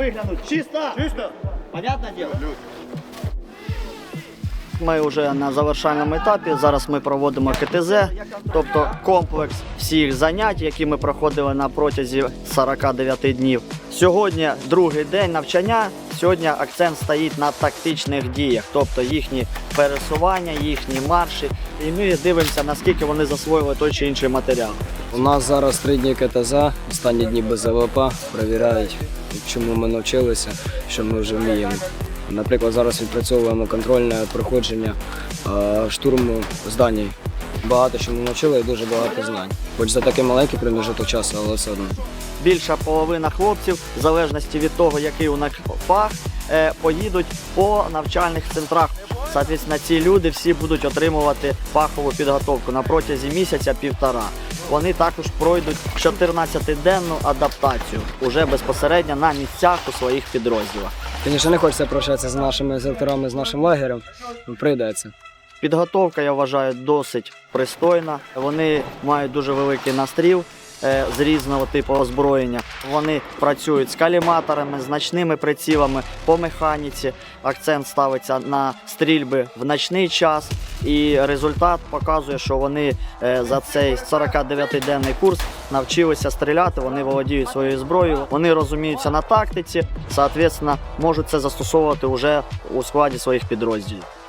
виглянуть. Чисто! Чисто! Понятне діло? Ми вже на завершальному етапі. Зараз ми проводимо КТЗ, тобто комплекс всіх занять, які ми проходили на протязі 49 днів. Сьогодні другий день навчання. Сьогодні акцент стоїть на тактичних діях, тобто їхні пересування, їхні марші. І ми дивимося, наскільки вони засвоїли той чи інший матеріал. У нас зараз три дні КТЗ, останні дні без АВП, перевіряють, чому ми навчилися, що ми вже вміємо. Наприклад, зараз відпрацьовуємо контрольне проходження штурму зданій. Багато чому навчили і дуже багато знань. Хоч за такий маленький проміжок часу, але все одно. більша половина хлопців, в залежності від того, який у них фах, е, поїдуть по навчальних центрах. Соответственно, ці люди всі будуть отримувати фахову підготовку на протязі місяця-півтора. Вони також пройдуть 14-денну адаптацію уже безпосередньо на місцях у своїх підрозділах. Звісно, не хочеться прощатися з нашими інструкторами, з нашим лагерем, прийдеться. Підготовка, я вважаю, досить пристойна. Вони мають дуже великий настріл е, з різного типу озброєння. Вони працюють з каліматорами, значними прицілами по механіці. Акцент ставиться на стрільби в ночний час. І результат показує, що вони е, за цей 49-денний курс навчилися стріляти. Вони володіють своєю зброєю, вони розуміються на тактиці, соответственно, можуть це застосовувати вже у складі своїх підрозділів.